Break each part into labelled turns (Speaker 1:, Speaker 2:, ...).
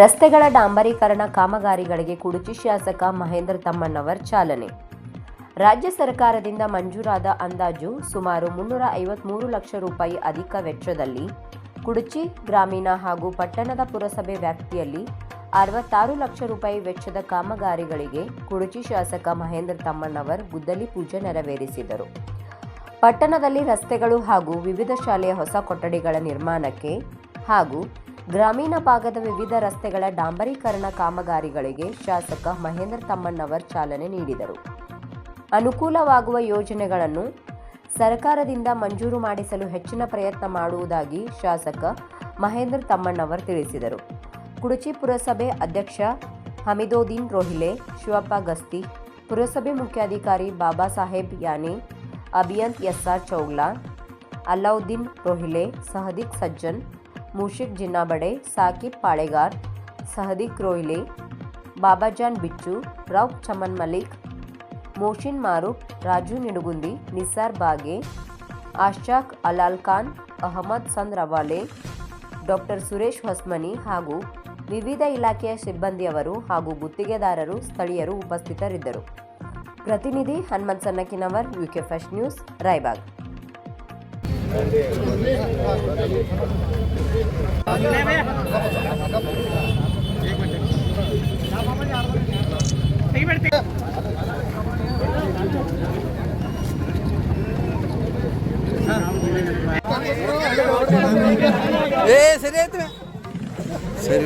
Speaker 1: ರಸ್ತೆಗಳ ಡಾಂಬರೀಕರಣ ಕಾಮಗಾರಿಗಳಿಗೆ ಕುಡುಚಿ ಶಾಸಕ ಮಹೇಂದ್ರ ತಮ್ಮಣ್ಣವರ್ ಚಾಲನೆ. ರಾಜ್ಯ ಸರ್ಕಾರದಿಂದ ಮಂಜೂರಾದ ಅಂದಾಜು ಸುಮಾರು ಮುನ್ನೂರ ಐವತ್ಮೂರು ಲಕ್ಷ ರೂಪಾಯಿ ಅಧಿಕ ವೆಚ್ಚದಲ್ಲಿ ಕುಡುಚಿ ಗ್ರಾಮೀಣ ಹಾಗೂ ಪಟ್ಟಣದ ಪುರಸಭೆ ವ್ಯಾಪ್ತಿಯಲ್ಲಿ ಅರವತ್ತಾರು ಲಕ್ಷ ರೂಪಾಯಿ ವೆಚ್ಚದ ಕಾಮಗಾರಿಗಳಿಗೆ ಕುಡುಚಿ ಶಾಸಕ ಮಹೇಂದ್ರ ತಮ್ಮಣ್ಣವರ್ ಗುದ್ದಲಿ ಪೂಜೆ ನೆರವೇರಿಸಿದರು. ಪಟ್ಟಣದಲ್ಲಿ ರಸ್ತೆಗಳು ಹಾಗೂ ವಿವಿಧ ಶಾಲೆಯ ಹೊಸ ಕೊಠಡಿಗಳ ನಿರ್ಮಾಣಕ್ಕೆ ಹಾಗೂ ಗ್ರಾಮೀಣ ಭಾಗದ ವಿವಿಧ ರಸ್ತೆಗಳ ಡಾಂಬರೀಕರಣ ಕಾಮಗಾರಿಗಳಿಗೆ ಶಾಸಕ ಮಹೇಂದ್ರ ತಮ್ಮಣ್ಣವರ್ ಚಾಲನೆ ನೀಡಿದರು. ಅನುಕೂಲವಾಗುವ ಯೋಜನೆಗಳನ್ನು ಸರ್ಕಾರದಿಂದ ಮಂಜೂರು ಮಾಡಿಸಲು ಹೆಚ್ಚಿನ ಪ್ರಯತ್ನ ಮಾಡುವುದಾಗಿ ಶಾಸಕ ಮಹೇಂದ್ರ ತಮ್ಮಣ್ಣವರ್ ತಿಳಿಸಿದರು. ಕುಡುಚಿ ಪುರಸಭೆ ಅಧ್ಯಕ್ಷ ಹಮೀದೋದ್ದೀನ್ ರೋಹಿಲೆ, ಶಿವಪ್ಪ ಗಸ್ತಿ, ಪುರಸಭೆ ಮುಖ್ಯಾಧಿಕಾರಿ ಬಾಬಾ ಸಾಹೇಬ್ ಯಾನೆ, ಅಭಿಯಂತ್ ಎಸ್ಆರ್ ಚೌಗ್ಲಾ ಅಲ್ಲಾವುದ್ದೀನ್ ರೋಹಿಲೆ ಸಹದಿಕ್ ಸಜ್ಜನ್ ಮೂಷಿಕ್ ಜಿನ್ನಾಬಡೆ, ಸಾಕಿಬ್ ಪಾಳೆಗಾರ್ ಸಹದಿಕ್ ರೋಹಿಲೆ ಬಾಬಾಜಾನ್ ಬಿಚ್ಚು ರೌಕ್ ಚಮನ್ ಮಲಿಕ್ ಮೋಷಿನ್ ಮಾರುಕ್ ರಾಜು ನಿಡುಗುಂದಿ, ನಿಸಾರ್ ಬಾಗೆ ಆಶಾಕ್ ಅಲಾಲ್ ಖಾನ್, ಅಹಮದ್ ಸಂದ್ ರವಾಲೆ, ಡಾಕ್ಟರ್ ಸುರೇಶ್ ಹೊಸ್ಮನಿ ಹಾಗೂ ವಿವಿಧ ಇಲಾಖೆಯ ಸಿಬ್ಬಂದಿಯವರು ಹಾಗೂ ಗುತ್ತಿಗೆದಾರರು, ಸ್ಥಳೀಯರು ಉಪಸ್ಥಿತರಿದ್ದರು. ಪ್ರತಿನಿಧಿ Hanumant Sannakinavar UK first news, Raybag.
Speaker 2: ಏ ಸರಿ ಆಯ್ತು ಸರಿ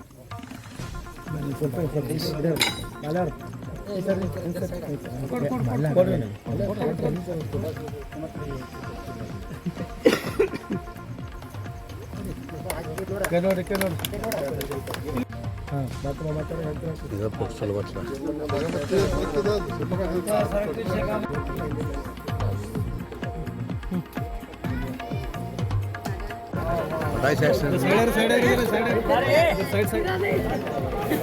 Speaker 2: ಹ್ಞೂ भाई side side side side side side